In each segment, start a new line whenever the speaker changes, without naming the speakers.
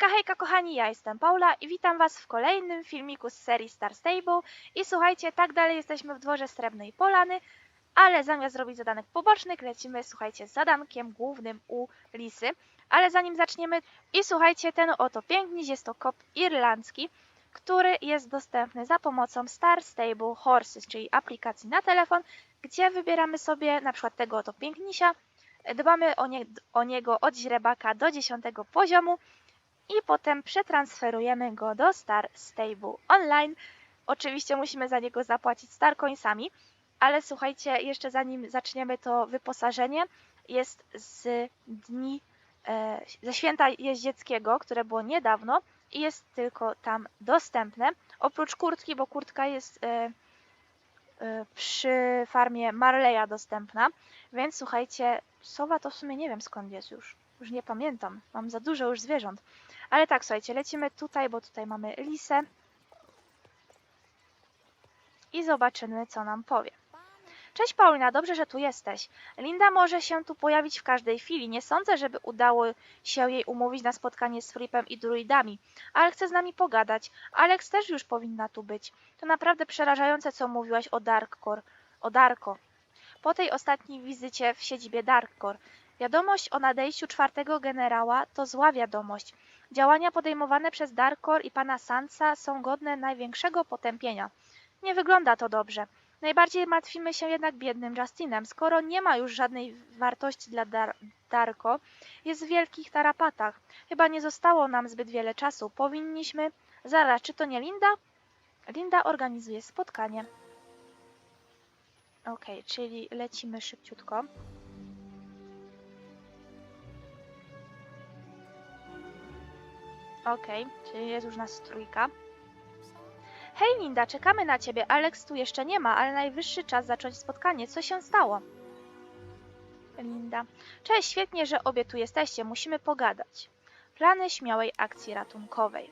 Hejka, hejka kochani, ja jestem Paula i witam was w kolejnym filmiku z serii Star Stable. I słuchajcie, tak dalej jesteśmy w dworze Srebrnej Polany, ale zamiast robić zadanek pobocznych, lecimy, słuchajcie, z zadankiem głównym u Lisy. Ale zanim zaczniemy, i słuchajcie, ten oto piękniś jest to kop irlandzki, który jest dostępny za pomocą Star Stable Horses, czyli aplikacji na telefon, gdzie wybieramy sobie na przykład tego oto pięknisia, dbamy o, nie, o niego od źrebaka do 10 poziomu i potem przetransferujemy go do Star Stable Online. Oczywiście musimy za niego zapłacić Star Coinsami, ale słuchajcie, jeszcze zanim zaczniemy to wyposażenie, jest z dni, e, ze święta jeździeckiego, które było niedawno i jest tylko tam dostępne. Oprócz kurtki, bo kurtka jest e, e, przy farmie Marleya dostępna, więc słuchajcie, sowa to w sumie nie wiem skąd jest już. Już nie pamiętam, mam za dużo już zwierząt. Ale tak, słuchajcie, lecimy tutaj, bo tutaj mamy lisę. I zobaczymy, co nam powie. Cześć Paulina, dobrze, że tu jesteś. Linda może się tu pojawić w każdej chwili. Nie sądzę, żeby udało się jej umówić na spotkanie z Fripem i druidami, ale chce z nami pogadać. Alex też już powinna tu być. To naprawdę przerażające, co mówiłaś o Darkcore. O Darko. Po tej ostatniej wizycie w siedzibie Darkcore. Wiadomość o nadejściu czwartego generała to zła wiadomość. Działania podejmowane przez Darkor i pana Sansa są godne największego potępienia. Nie wygląda to dobrze. Najbardziej martwimy się jednak biednym Justinem. Skoro nie ma już żadnej wartości dla Dar Darko, jest w wielkich tarapatach. Chyba nie zostało nam zbyt wiele czasu. Powinniśmy... Zaraz, czy to nie Linda? Linda organizuje spotkanie. Okej, czyli lecimy szybciutko. Okej, czyli jest już nas trójka. Hej Linda, czekamy na ciebie. Alex tu jeszcze nie ma, ale najwyższy czas zacząć spotkanie. Co się stało? Linda. Cześć, świetnie, że obie tu jesteście. Musimy pogadać. Plany śmiałej akcji ratunkowej.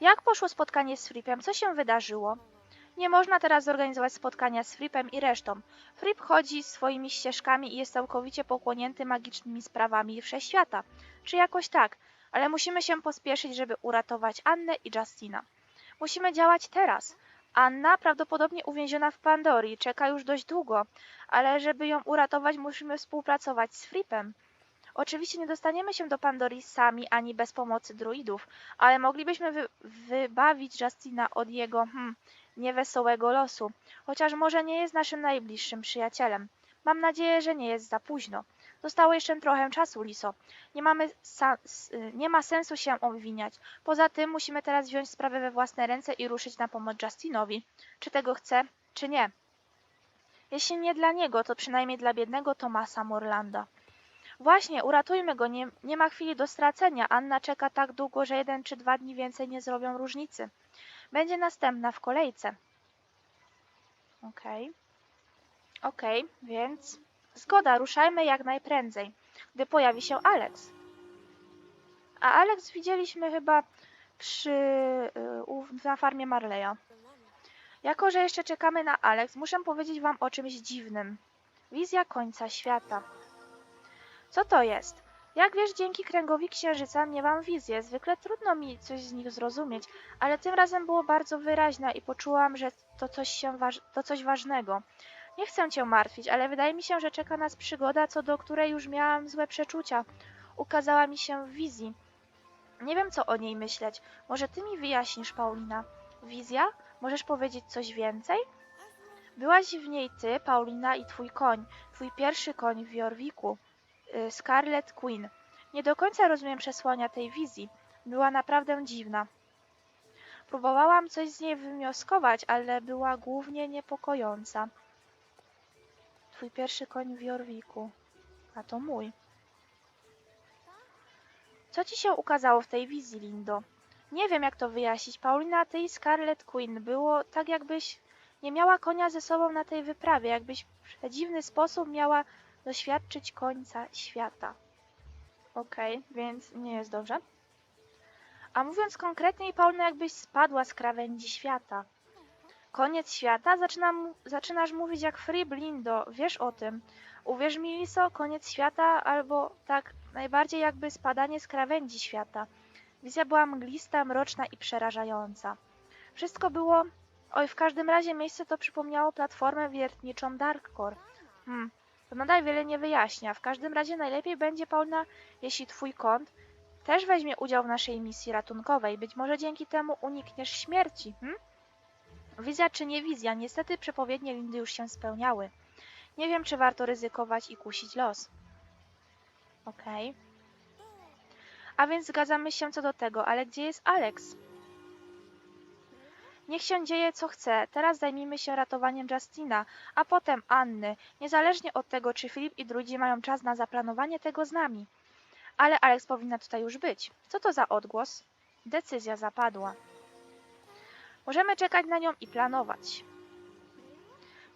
Jak poszło spotkanie z Fripem? Co się wydarzyło? Nie można teraz zorganizować spotkania z Fripem i resztą. Frip chodzi swoimi ścieżkami i jest całkowicie pochłonięty magicznymi sprawami wszechświata. Czy jakoś tak? Ale musimy się pospieszyć, żeby uratować Annę i Justina. Musimy działać teraz. Anna prawdopodobnie uwięziona w Pandorii, czeka już dość długo, ale żeby ją uratować, musimy współpracować z Fripem. Oczywiście nie dostaniemy się do Pandorii sami ani bez pomocy druidów, ale moglibyśmy wy wybawić Justina od jego hmm, niewesołego losu, chociaż może nie jest naszym najbliższym przyjacielem. Mam nadzieję, że nie jest za późno. Zostało jeszcze trochę czasu, Liso. Nie, mamy nie ma sensu się obwiniać. Poza tym musimy teraz wziąć sprawę we własne ręce i ruszyć na pomoc Justinowi. Czy tego chce, czy nie. Jeśli nie dla niego, to przynajmniej dla biednego Tomasa Morlanda. Właśnie, uratujmy go, nie, nie ma chwili do stracenia. Anna czeka tak długo, że jeden czy dwa dni więcej nie zrobią różnicy. Będzie następna w kolejce. Okej. Okay. Okej, okay, więc Zgoda, ruszajmy jak najprędzej, gdy pojawi się Alex. A Alex widzieliśmy chyba przy, y, na farmie Marleya. Jako, że jeszcze czekamy na Alex, muszę powiedzieć wam o czymś dziwnym. Wizja końca świata. Co to jest? Jak wiesz, dzięki kręgowi księżyca miałam wizję. Zwykle trudno mi coś z nich zrozumieć, ale tym razem było bardzo wyraźne i poczułam, że to coś, to coś ważnego. Nie chcę cię martwić, ale wydaje mi się, że czeka nas przygoda, co do której już miałam złe przeczucia. Ukazała mi się w wizji. Nie wiem, co o niej myśleć. Może ty mi wyjaśnisz, Paulina. Wizja? Możesz powiedzieć coś więcej? Byłaś w niej ty, Paulina i twój koń. Twój pierwszy koń w Jorwiku. Y, Scarlet Queen. Nie do końca rozumiem przesłania tej wizji. Była naprawdę dziwna. Próbowałam coś z niej wywnioskować, ale była głównie niepokojąca. Twój pierwszy koń w Jorwiku. A to mój. Co ci się ukazało w tej wizji, Lindo? Nie wiem, jak to wyjaśnić. Paulina, ty i Scarlet Queen było tak, jakbyś nie miała konia ze sobą na tej wyprawie, jakbyś w przedziwny sposób miała doświadczyć końca świata. Okej, okay, więc nie jest dobrze. A mówiąc konkretniej, Paulina, jakbyś spadła z krawędzi świata. Koniec świata? Zaczynasz mówić jak Free Blindo, wiesz o tym. Uwierz mi, Liso, koniec świata albo tak najbardziej jakby spadanie z krawędzi świata. Wizja była mglista, mroczna i przerażająca. Wszystko było... Oj, w każdym razie miejsce to przypomniało platformę wiertniczą Darkcore. Hmm, to nadal wiele nie wyjaśnia. W każdym razie najlepiej będzie, Paulina, jeśli twój kąt też weźmie udział w naszej misji ratunkowej. Być może dzięki temu unikniesz śmierci, hm? Wizja czy nie wizja, niestety przepowiednie Lindy już się spełniały. Nie wiem, czy warto ryzykować i kusić los. Okej. A więc zgadzamy się co do tego, ale gdzie jest Alex? Niech się dzieje co chce. Teraz zajmijmy się ratowaniem Justina, a potem Anny, niezależnie od tego, czy Filip i drudzy mają czas na zaplanowanie tego z nami. Ale Alex powinna tutaj już być. Co to za odgłos? Decyzja zapadła. Możemy czekać na nią i planować.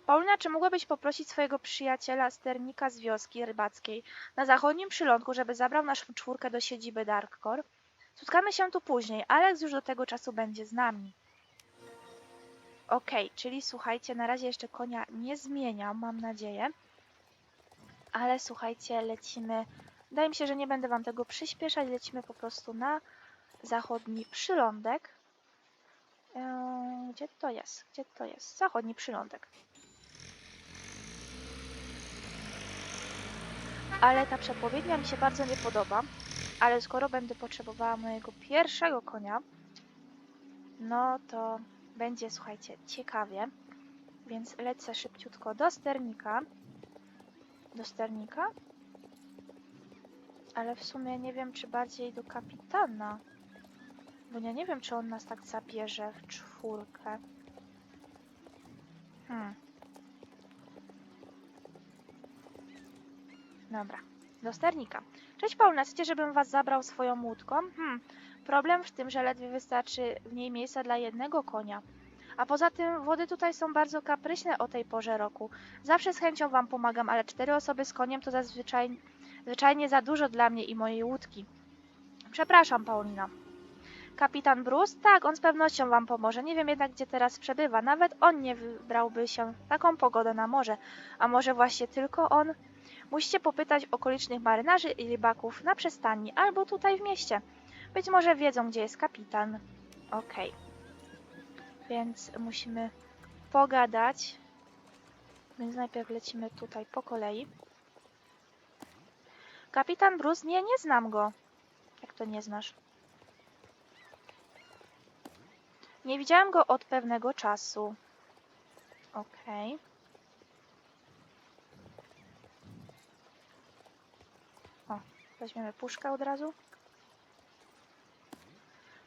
Paulina, czy mogłabyś poprosić swojego przyjaciela sternika z wioski rybackiej na zachodnim przylądku, żeby zabrał naszą czwórkę do siedziby Darkcore? Spotkamy się tu później. Alex już do tego czasu będzie z nami. Okej, czyli słuchajcie, na razie jeszcze konia nie zmieniam, mam nadzieję. Ale słuchajcie, lecimy. Wydaje mi się, że nie będę wam tego przyspieszać. Lecimy po prostu na zachodni przylądek. Gdzie to jest? Gdzie to jest? Zachodni przylądek. Ale ta przepowiednia mi się bardzo nie podoba. Ale skoro będę potrzebowała mojego pierwszego konia, no to będzie, słuchajcie, ciekawie. Więc lecę szybciutko do sternika. Do sternika? Ale w sumie nie wiem, czy bardziej do kapitana. Bo ja nie wiem, czy on nas tak zabierze w czwórkę. Hmm. Dobra, do sternika. Cześć Paulina, chcecie, żebym was zabrał swoją łódką? Hmm, problem w tym, że ledwie wystarczy w niej miejsca dla jednego konia. A poza tym wody tutaj są bardzo kapryśne o tej porze roku. Zawsze z chęcią wam pomagam, ale cztery osoby z koniem to zazwyczaj zwyczajnie za dużo dla mnie i mojej łódki. Przepraszam, Paulina. Kapitan Bruce? Tak, on z pewnością wam pomoże. Nie wiem jednak, gdzie teraz przebywa. Nawet on nie wybrałby się w taką pogodę na morze. A może właśnie tylko on? Musicie popytać okolicznych marynarzy i rybaków na przystani albo tutaj w mieście. Być może wiedzą, gdzie jest kapitan. Okej. Więc musimy pogadać. Więc najpierw lecimy tutaj po kolei. Kapitan Bruce? Nie, nie znam go. Jak to nie znasz? Nie widziałem go od pewnego czasu. Okej. O, weźmiemy puszkę od razu.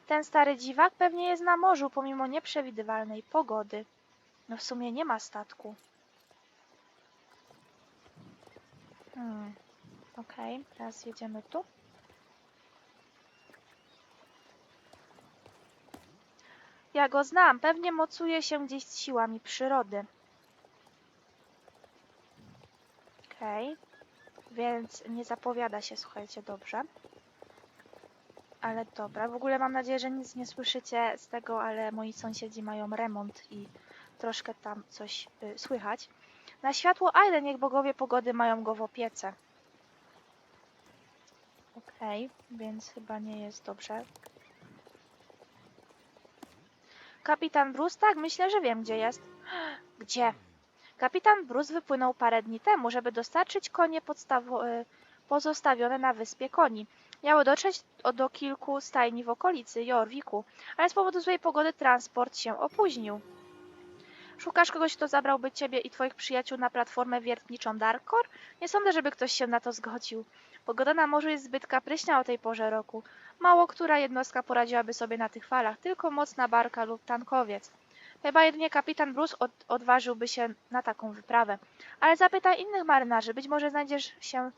Ten stary dziwak pewnie jest na morzu, pomimo nieprzewidywalnej pogody. No w sumie nie ma statku. Hmm. Okej, teraz jedziemy tu. Ja go znam, pewnie mocuje się gdzieś z siłami przyrody. Okej, więc nie zapowiada się, słuchajcie, dobrze. Ale dobra, w ogóle mam nadzieję, że nic nie słyszycie z tego, ale moi sąsiedzi mają remont i troszkę tam coś y, słychać. Na światło Aiden, niech bogowie pogody mają go w opiece. Okej, więc chyba nie jest dobrze. Kapitan Bruce? Tak, myślę, że wiem, gdzie jest. Gdzie? Kapitan Bruce wypłynął parę dni temu, żeby dostarczyć konie y, pozostawione na wyspie koni. Miało dotrzeć do kilku stajni w okolicy Jorwiku, ale z powodu złej pogody transport się opóźnił. Szukasz kogoś, kto zabrałby ciebie i twoich przyjaciół na platformę wiertniczą Darkor? Nie sądzę, żeby ktoś się na to zgodził. Pogoda na morzu jest zbyt kapryśna o tej porze roku. Mało która jednostka poradziłaby sobie na tych falach, tylko mocna barka lub tankowiec. Chyba jedynie kapitan Bruce od, odważyłby się na taką wyprawę. Ale zapytaj innych marynarzy, być może znajdziesz się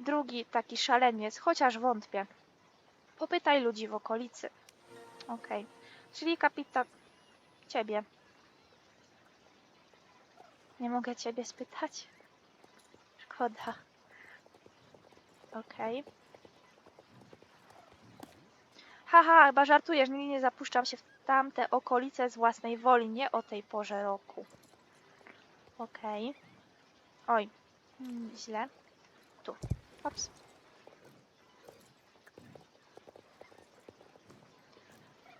drugi taki szaleniec, chociaż wątpię. Popytaj ludzi w okolicy. Okej. Czyli kapitan... Ciebie. Nie mogę ciebie spytać? Szkoda. Okej. Haha, chyba żartujesz, nigdy nie zapuszczam się w tamte okolice z własnej woli, nie o tej porze roku. Okej. Oj, mm, źle. Tu. Ops.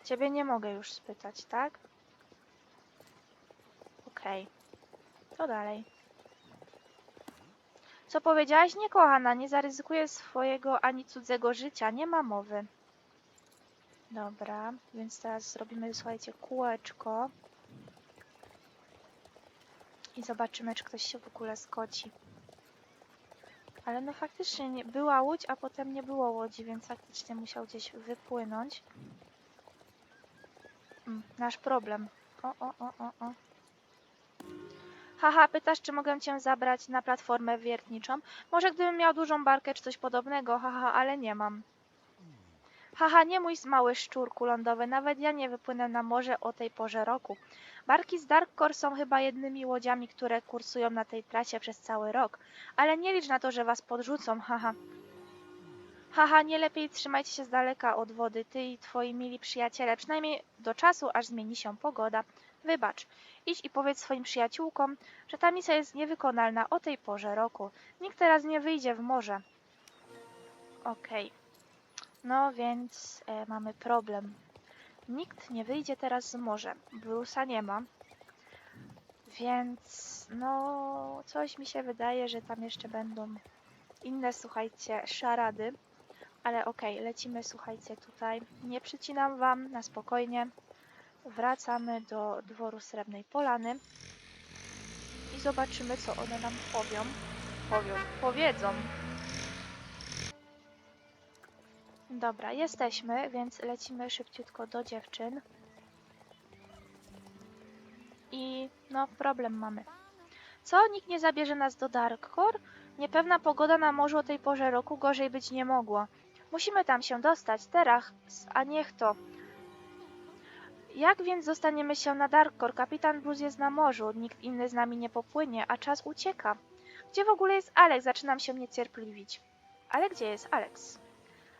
Ciebie nie mogę już spytać, tak? Okej. To dalej. Co powiedziałaś? Nie, kochana, nie zaryzykuję swojego ani cudzego życia. Nie ma mowy. Dobra, więc teraz zrobimy, słuchajcie, kółeczko. I zobaczymy, czy ktoś się w ogóle zgodzi. Ale no faktycznie nie, była łódź, a potem nie było łodzi, więc faktycznie musiał gdzieś wypłynąć. Mm, nasz problem. O, o, o, o, o. Haha, pytasz, czy mogę cię zabrać na platformę wiertniczą? Może gdybym miał dużą barkę czy coś podobnego, haha, ale nie mam. Haha, nie mój mały szczurku lądowy, nawet ja nie wypłynę na morze o tej porze roku. Barki z Darkcore są chyba jednymi łodziami, które kursują na tej trasie przez cały rok, ale nie licz na to, że was podrzucą, haha. Haha, nie lepiej trzymajcie się z daleka od wody, ty i twoi mili przyjaciele, przynajmniej do czasu, aż zmieni się pogoda. Wybacz, idź i powiedz swoim przyjaciółkom, że ta misja jest niewykonalna o tej porze roku. Nikt teraz nie wyjdzie w morze. Okej. No więc e, mamy problem. Nikt nie wyjdzie teraz z morza. Brusa nie ma. Więc no coś mi się wydaje, że tam jeszcze będą inne, słuchajcie, szarady. Ale okej, lecimy, słuchajcie, tutaj. Nie przycinam wam, na spokojnie. Wracamy do dworu Srebrnej Polany i zobaczymy, co one nam powią. Powią, powiedzą. Dobra, jesteśmy, więc lecimy szybciutko do dziewczyn. I no, problem mamy. Co? Nikt nie zabierze nas do Darkcore? Niepewna pogoda na morzu o tej porze roku gorzej być nie mogło. Musimy tam się dostać, teraz, a niech to. Jak więc zostaniemy się na Darkcore? Kapitan Bruce jest na morzu, nikt inny z nami nie popłynie, a czas ucieka. Gdzie w ogóle jest Alex? Zaczynam się niecierpliwić. Ale gdzie jest Alex?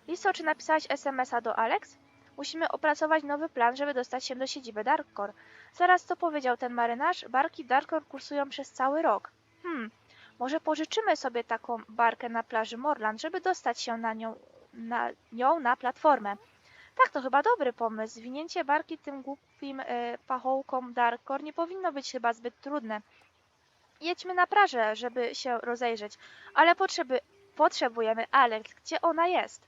Listo, czy napisałaś SMS-a do Alex? Musimy opracować nowy plan, żeby dostać się do siedziby Darkcore. Zaraz co powiedział ten marynarz? Barki Darkcore kursują przez cały rok. Hmm, może pożyczymy sobie taką barkę na plaży Morland, żeby dostać się na nią na, nią na platformę. Tak, to chyba dobry pomysł. Zwinięcie barki tym głupim e, pachołkom Darkcore nie powinno być chyba zbyt trudne. Jedźmy na plażę, żeby się rozejrzeć, ale potrzeby, potrzebujemy Alex. Gdzie ona jest?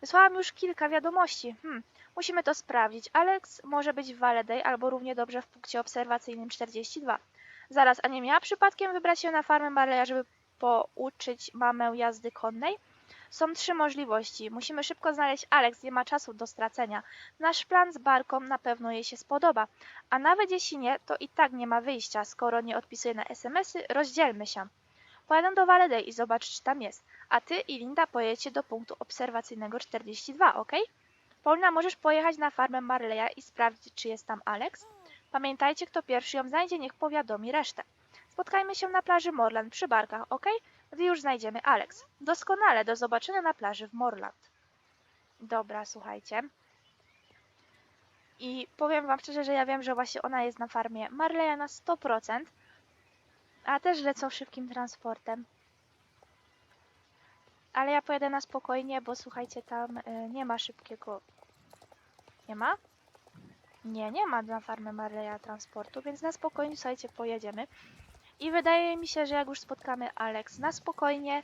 Wysłałam już kilka wiadomości. Hmm, musimy to sprawdzić. Alex może być w Valeday albo równie dobrze w punkcie obserwacyjnym 42. Zaraz, a nie miała przypadkiem wybrać się na farmę Marleya, żeby pouczyć mamę jazdy konnej? Są trzy możliwości. Musimy szybko znaleźć Alex, nie ma czasu do stracenia. Nasz plan z barką na pewno jej się spodoba. A nawet jeśli nie, to i tak nie ma wyjścia. Skoro nie odpisuje na SMS-y, rozdzielmy się. Pojadę do Valeday i zobacz, czy tam jest. A ty i Linda pojedziecie do punktu obserwacyjnego 42, ok? Paulina, możesz pojechać na farmę Marleya i sprawdzić, czy jest tam Alex? Pamiętajcie, kto pierwszy ją znajdzie, niech powiadomi resztę. Spotkajmy się na plaży Morland przy barkach, ok? Już znajdziemy Alex. Doskonale, do zobaczenia na plaży w Morland. Dobra, słuchajcie. I powiem wam szczerze, że ja wiem, że właśnie ona jest na farmie Marleya na 100%, a też lecą szybkim transportem. Ale ja pojadę na spokojnie, bo słuchajcie, tam y, nie ma szybkiego... Nie ma? Nie, nie ma na farmę Marleya transportu, więc na spokojnie, słuchajcie, pojedziemy. I wydaje mi się, że jak już spotkamy Alex na spokojnie,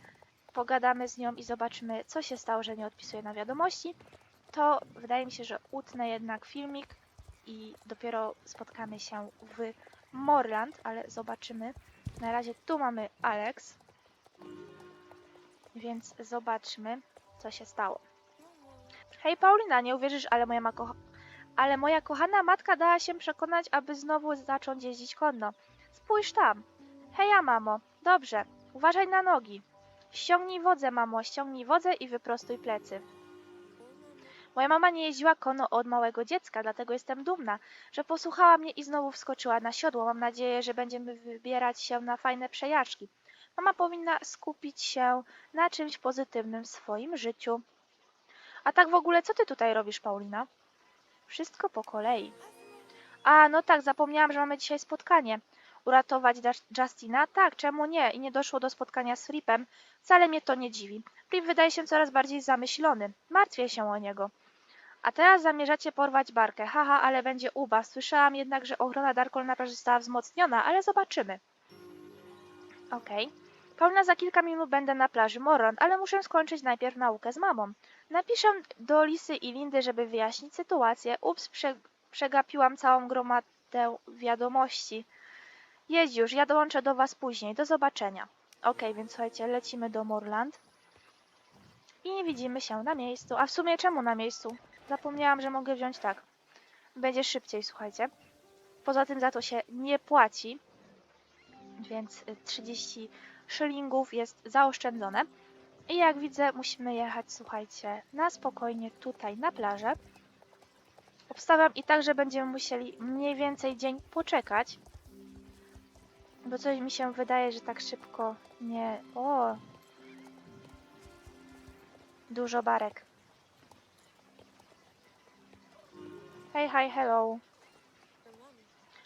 pogadamy z nią i zobaczymy, co się stało, że nie odpisuje na wiadomości, to wydaje mi się, że utnę jednak filmik i dopiero spotkamy się w Morland, ale zobaczymy. Na razie tu mamy Alex, więc zobaczmy, co się stało. Hej Paulina, nie uwierzysz, ale moja, ma ale moja kochana matka dała się przekonać, aby znowu zacząć jeździć konno. Spójrz tam. Heja, mamo. Dobrze. Uważaj na nogi. Ściągnij wodzę, mamo. Ściągnij wodzę i wyprostuj plecy. Moja mama nie jeździła konno od małego dziecka, dlatego jestem dumna, że posłuchała mnie i znowu wskoczyła na siodło. Mam nadzieję, że będziemy wybierać się na fajne przejażdżki. Mama powinna skupić się na czymś pozytywnym w swoim życiu. A tak w ogóle, co ty tutaj robisz, Paulina? Wszystko po kolei. A, no tak, zapomniałam, że mamy dzisiaj spotkanie. Uratować Justina? Tak, czemu nie? I nie doszło do spotkania z Flipem. Wcale mnie to nie dziwi. Flip wydaje się coraz bardziej zamyślony. Martwię się o niego. A teraz zamierzacie porwać barkę. Haha, ale będzie uba. Słyszałam jednak, że ochrona Darkol na plaży została wzmocniona, ale zobaczymy. Okej. Paulina, za kilka minut będę na plaży Morland, ale muszę skończyć najpierw naukę z mamą. Napiszę do Lisy i Lindy, żeby wyjaśnić sytuację. Ups, prze przegapiłam całą gromadę wiadomości. Jedź już, ja dołączę do Was później. Do zobaczenia. Okej, więc słuchajcie, lecimy do Morland. I widzimy się na miejscu. A w sumie czemu na miejscu? Zapomniałam, że mogę wziąć tak. Będzie szybciej, słuchajcie. Poza tym za to się nie płaci. Więc y, 30 szylingów jest zaoszczędzone. I jak widzę, musimy jechać, słuchajcie, na spokojnie tutaj na plażę. Obstawiam i tak, że będziemy musieli mniej więcej dzień poczekać. Bo coś mi się wydaje, że tak szybko nie... O! Dużo barek. Hej, hej, hello.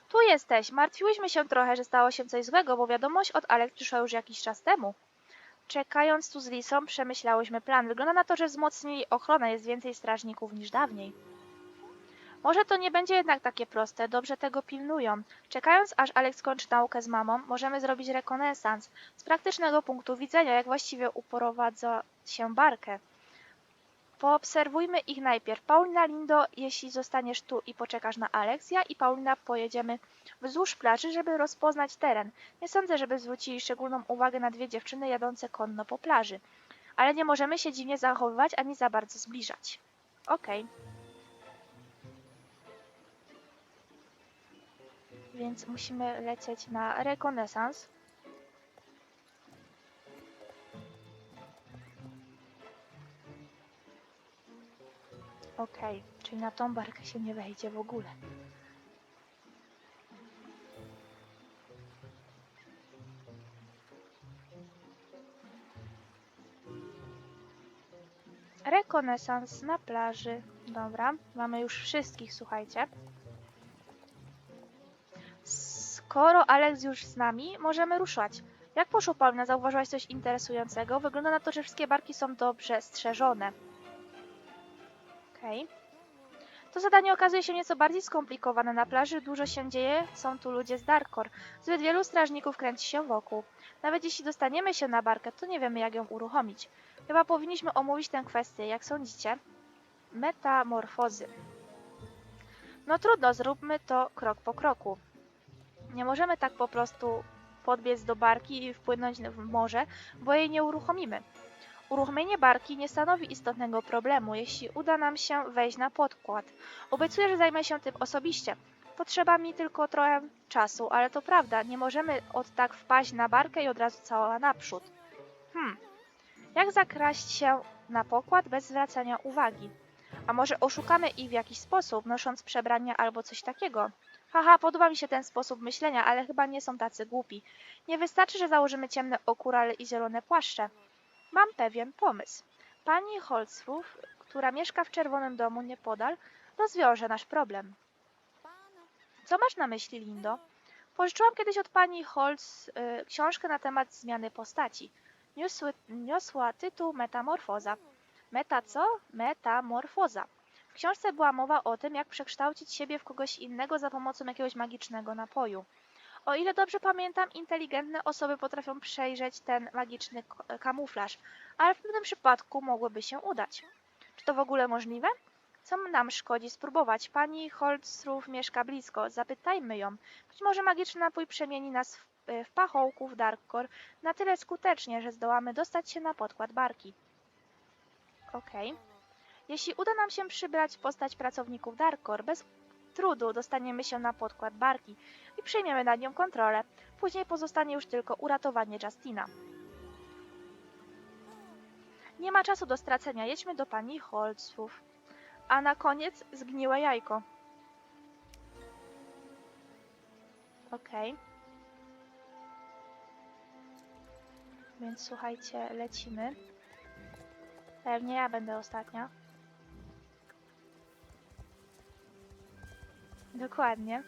Tu jesteś. Martwiłyśmy się trochę, że stało się coś złego, bo wiadomość od Alex przyszła już jakiś czas temu. Czekając tu z Lisą, przemyślałyśmy plan. Wygląda na to, że wzmocnili ochronę, jest więcej strażników niż dawniej. Może to nie będzie jednak takie proste, dobrze tego pilnują. Czekając aż Alex skończy naukę z mamą, możemy zrobić rekonesans. Z praktycznego punktu widzenia, jak właściwie uprowadza się barkę. Poobserwujmy ich najpierw. Paulina, Lindo, jeśli zostaniesz tu i poczekasz na Alex, ja i Paulina pojedziemy wzdłuż plaży, żeby rozpoznać teren. Nie sądzę, żeby zwrócili szczególną uwagę na dwie dziewczyny jadące konno po plaży. Ale nie możemy się dziwnie zachowywać ani za bardzo zbliżać. Okej. Więc musimy lecieć na rekonesans. Okej, czyli na tą barkę się nie wejdzie w ogóle. Rekonesans na plaży. Dobra, mamy już wszystkich, słuchajcie. Skoro Alex już z nami, możemy ruszać. Jak poszło, Paulina? Zauważyłaś coś interesującego? Wygląda na to, że wszystkie barki są dobrze strzeżone. Okej. To zadanie okazuje się nieco bardziej skomplikowane. Na plaży dużo się dzieje, są tu ludzie z Darkor. Zbyt wielu strażników kręci się wokół. Nawet jeśli dostaniemy się na barkę, to nie wiemy jak ją uruchomić. Chyba powinniśmy omówić tę kwestię. Jak sądzicie? Metamorfozy. No trudno, zróbmy to krok po kroku. Nie możemy tak po prostu podbiec do barki i wpłynąć w morze, bo jej nie uruchomimy. Uruchomienie barki nie stanowi istotnego problemu, jeśli uda nam się wejść na podkład. Obiecuję, że zajmę się tym osobiście. Potrzeba mi tylko trochę czasu, ale to prawda, nie możemy od tak wpaść na barkę i od razu cała naprzód. Hmm, jak zakraść się na pokład bez zwracania uwagi? A może oszukamy ich w jakiś sposób, nosząc przebrania albo coś takiego? Haha, podoba mi się ten sposób myślenia, ale chyba nie są tacy głupi. Nie wystarczy, że założymy ciemne okurale i zielone płaszcze. Mam pewien pomysł. Pani Holzruf, która mieszka w czerwonym domu niepodal, rozwiąże nasz problem. Co masz na myśli, Lindo? Pożyczyłam kiedyś od pani Holz y, książkę na temat zmiany postaci. Niosły, niosła tytuł Metamorfoza. Meta co? Metamorfoza. W książce była mowa o tym, jak przekształcić siebie w kogoś innego za pomocą jakiegoś magicznego napoju. O ile dobrze pamiętam, inteligentne osoby potrafią przejrzeć ten magiczny kamuflaż, ale w pewnym przypadku mogłoby się udać. Czy to w ogóle możliwe? Co nam szkodzi spróbować? Pani Holzruf mieszka blisko, zapytajmy ją. Być może magiczny napój przemieni nas w, w pachołków Darkcore na tyle skutecznie, że zdołamy dostać się na podkład barki. Okej. Jeśli uda nam się przybrać postać pracowników Darkor, bez trudu dostaniemy się na podkład barki i przejmiemy nad nią kontrolę. Później pozostanie już tylko uratowanie Justina. Nie ma czasu do stracenia, jedźmy do pani Holzów. A na koniec zgniłe jajko. Okej. Więc słuchajcie, lecimy. Pewnie ja będę ostatnia. Dokładnie.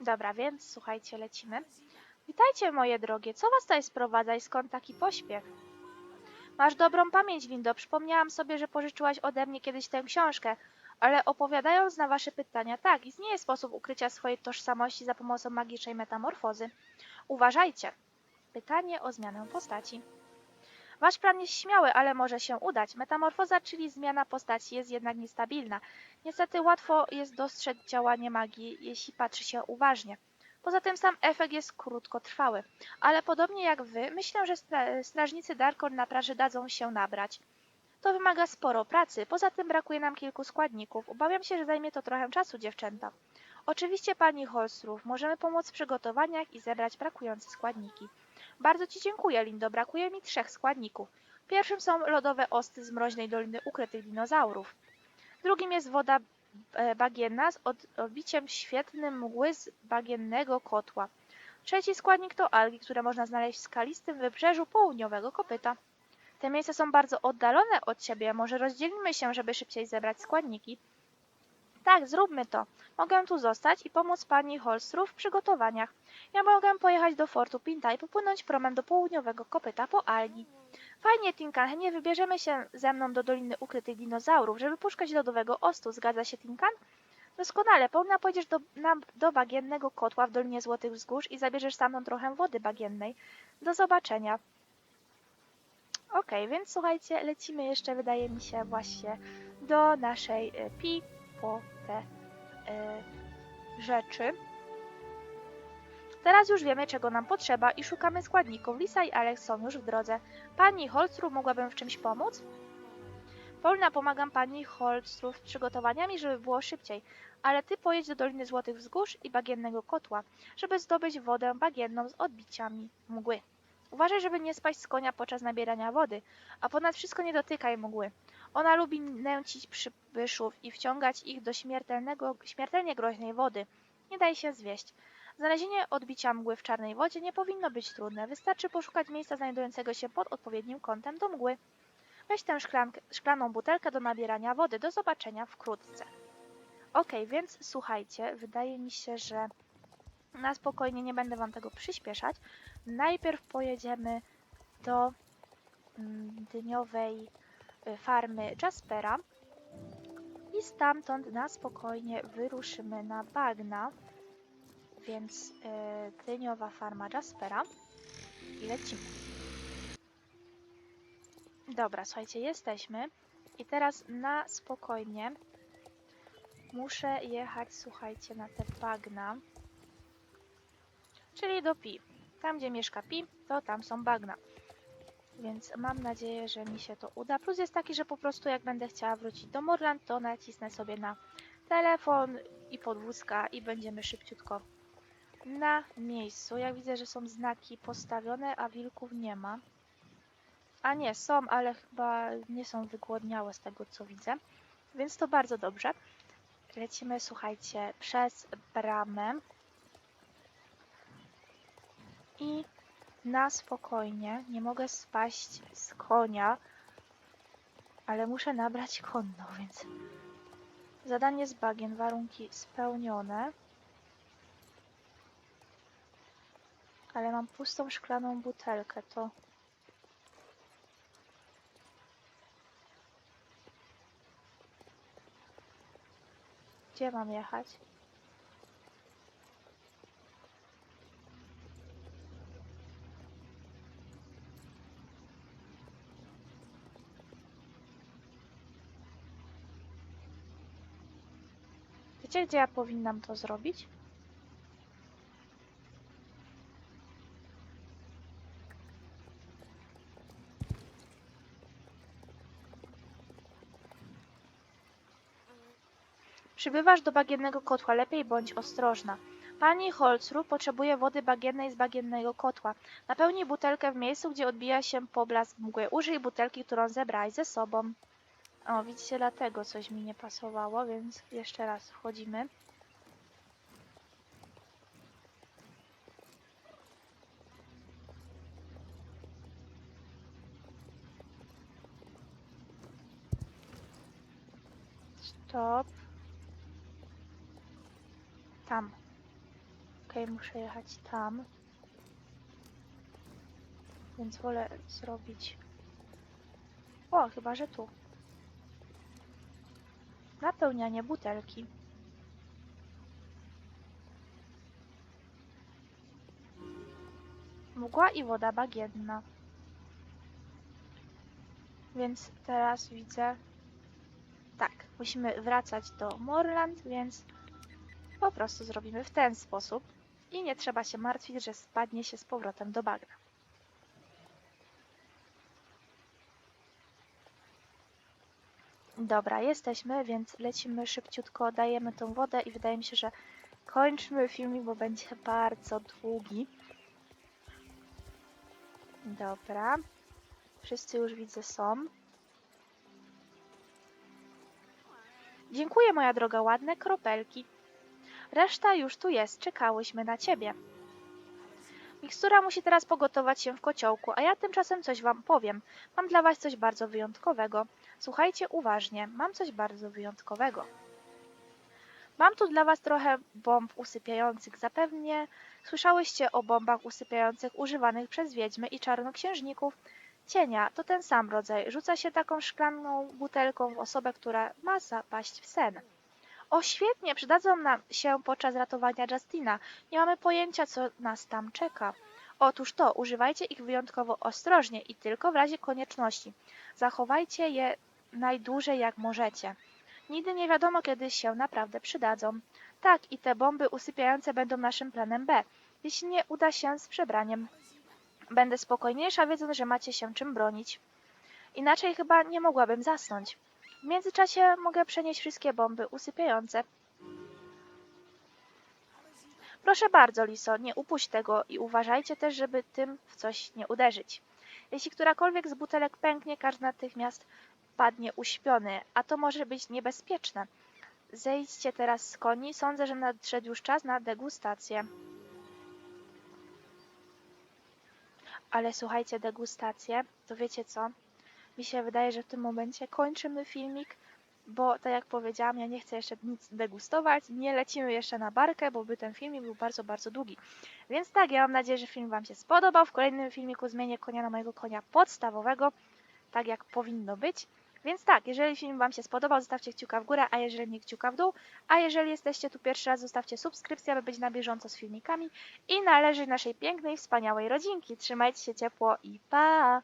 Dobra, więc słuchajcie, lecimy. Witajcie moje drogie, co was tutaj sprowadza i skąd taki pośpiech? Masz dobrą pamięć, Lindo. Przypomniałam sobie, że pożyczyłaś ode mnie kiedyś tę książkę, ale opowiadając na wasze pytania, tak, istnieje sposób ukrycia swojej tożsamości za pomocą magicznej metamorfozy. Uważajcie. Pytanie o zmianę postaci. Wasz plan jest śmiały, ale może się udać. Metamorfoza, czyli zmiana postaci, jest jednak niestabilna. Niestety łatwo jest dostrzec działanie magii, jeśli patrzy się uważnie. Poza tym sam efekt jest krótkotrwały, ale podobnie jak wy, myślę, że stra strażnicy Darkon na plaży dadzą się nabrać. To wymaga sporo pracy, poza tym brakuje nam kilku składników. Obawiam się, że zajmie to trochę czasu, dziewczęta. Oczywiście, pani Holstrów, możemy pomóc w przygotowaniach i zebrać brakujące składniki. Bardzo ci dziękuję, Lindo. Brakuje mi trzech składników. Pierwszym są lodowe osty z mroźnej doliny ukrytych dinozaurów. Drugim jest woda e, bagienna z od, odbiciem świetnym mgły z bagiennego kotła. Trzeci składnik to algi, które można znaleźć w skalistym wybrzeżu południowego kopyta. Te miejsca są bardzo oddalone od siebie. Może rozdzielimy się, żeby szybciej zebrać składniki? Tak, zróbmy to. Mogę tu zostać i pomóc pani Holstrów w przygotowaniach. Ja mogę pojechać do fortu Pinta i popłynąć promem do południowego kopyta po algi. Fajnie, Tinkan, chętnie wybierzemy się ze mną do Doliny Ukrytych Dinozaurów, żeby puszkać lodowego ostu. Zgadza się, Tinkan? Doskonale, pełna pojedziesz do, na, do bagiennego kotła w Dolinie Złotych Wzgórz i zabierzesz stamtąd trochę wody bagiennej. Do zobaczenia. Okej, więc słuchajcie, lecimy jeszcze, wydaje mi się, właśnie do naszej e, pi po te e, rzeczy. Teraz już wiemy, czego nam potrzeba i szukamy składników. Lisa i Alex są już w drodze. Pani Holstrów, mogłabym w czymś pomóc? Polna, pomagam pani Holstrów przygotowaniami, żeby było szybciej, ale ty pojedź do Doliny Złotych Wzgórz i Bagiennego Kotła, żeby zdobyć wodę bagienną z odbiciami mgły. Uważaj, żeby nie spaść z konia podczas nabierania wody, a ponad wszystko nie dotykaj mgły. Ona lubi nęcić przybyszów i wciągać ich do śmiertelnego, śmiertelnie groźnej wody. Nie daj się zwieść. Znalezienie odbicia mgły w czarnej wodzie nie powinno być trudne. Wystarczy poszukać miejsca znajdującego się pod odpowiednim kątem do mgły. Weź tę szklaną butelkę do nabierania wody. Do zobaczenia wkrótce. Ok, więc słuchajcie, wydaje mi się, że na spokojnie nie będę Wam tego przyspieszać. Najpierw pojedziemy do mm, dyniowej y, farmy Jaspera i stamtąd na spokojnie wyruszymy na bagna, więc y, dyniowa farma Jaspera i lecimy. Dobra, słuchajcie, jesteśmy i teraz na spokojnie muszę jechać, słuchajcie, na te bagna, czyli do Pi. Tam, gdzie mieszka Pi, to tam są bagna. Więc mam nadzieję, że mi się to uda. Plus jest taki, że po prostu jak będę chciała wrócić do Morland, to nacisnę sobie na telefon i podwózka i będziemy szybciutko na miejscu. Jak widzę, że są znaki postawione, a wilków nie ma. A nie, są, ale chyba nie są wygłodniałe z tego, co widzę. Więc to bardzo dobrze. Lecimy, słuchajcie, przez bramę. I na spokojnie, nie mogę spaść z konia, ale muszę nabrać konno, więc zadanie z bagien, warunki spełnione. Ale mam pustą szklaną butelkę, to gdzie mam jechać? Wiecie, gdzie ja powinnam to zrobić? Przybywasz do bagiennego kotła, lepiej bądź ostrożna. Pani Holzru potrzebuje wody bagiennej z bagiennego kotła. Napełnij butelkę w miejscu, gdzie odbija się poblask mgły. Użyj butelki, którą zebrałaś ze sobą. O, widzicie, dlatego coś mi nie pasowało, więc jeszcze raz wchodzimy. Stop. Tam. Okej, muszę jechać tam. Więc wolę zrobić O, chyba, że tu. Napełnianie butelki. Mgła i woda bagienna. Więc teraz widzę... Tak, musimy wracać do Morland, więc po prostu zrobimy w ten sposób. I nie trzeba się martwić, że spadnie się z powrotem do bagna. Dobra, jesteśmy, więc lecimy szybciutko, dajemy tą wodę i wydaje mi się, że kończmy filmik, bo będzie bardzo długi. Dobra. Wszyscy już widzę są. Dziękuję, moja droga, ładne kropelki. Reszta już tu jest, czekałyśmy na ciebie. Mikstura musi teraz pogotować się w kociołku, a ja tymczasem coś wam powiem. Mam dla was coś bardzo wyjątkowego. Słuchajcie uważnie, mam coś bardzo wyjątkowego. Mam tu dla was trochę bomb usypiających. Zapewnie słyszałyście o bombach usypiających używanych przez wiedźmy i czarnoksiężników. Cienia to ten sam rodzaj. Rzuca się taką szklaną butelką w osobę, która ma zapaść w sen. O, świetnie, przydadzą nam się podczas ratowania Justina. Nie mamy pojęcia, co nas tam czeka. Otóż to, używajcie ich wyjątkowo ostrożnie i tylko w razie konieczności. Zachowajcie je najdłużej jak możecie. Nigdy nie wiadomo, kiedy się naprawdę przydadzą. Tak, i te bomby usypiające będą naszym planem B, jeśli nie uda się z przebraniem. Będę spokojniejsza, wiedząc, że macie się czym bronić. Inaczej chyba nie mogłabym zasnąć. W międzyczasie mogę przenieść wszystkie bomby usypiające. Proszę bardzo, Liso, nie upuść tego i uważajcie też, żeby tym w coś nie uderzyć. Jeśli którakolwiek z butelek pęknie, każdy natychmiast padnie uśpiony, a to może być niebezpieczne. Zejdźcie teraz z koni, sądzę, że nadszedł już czas na degustację. Ale słuchajcie, degustację, to wiecie co? Mi się wydaje, że w tym momencie kończymy filmik, bo tak jak powiedziałam, ja nie chcę jeszcze nic degustować, nie lecimy jeszcze na barkę, bo by ten filmik był bardzo, bardzo długi. Więc tak, ja mam nadzieję, że film Wam się spodobał. W kolejnym filmiku zmienię konia na mojego konia podstawowego, tak jak powinno być. Więc tak, jeżeli film Wam się spodobał, zostawcie kciuka w górę, a jeżeli nie kciuka w dół. A jeżeli jesteście tu pierwszy raz, zostawcie subskrypcję, aby być na bieżąco z filmikami i należy naszej pięknej, wspaniałej rodzinki. Trzymajcie się ciepło i pa!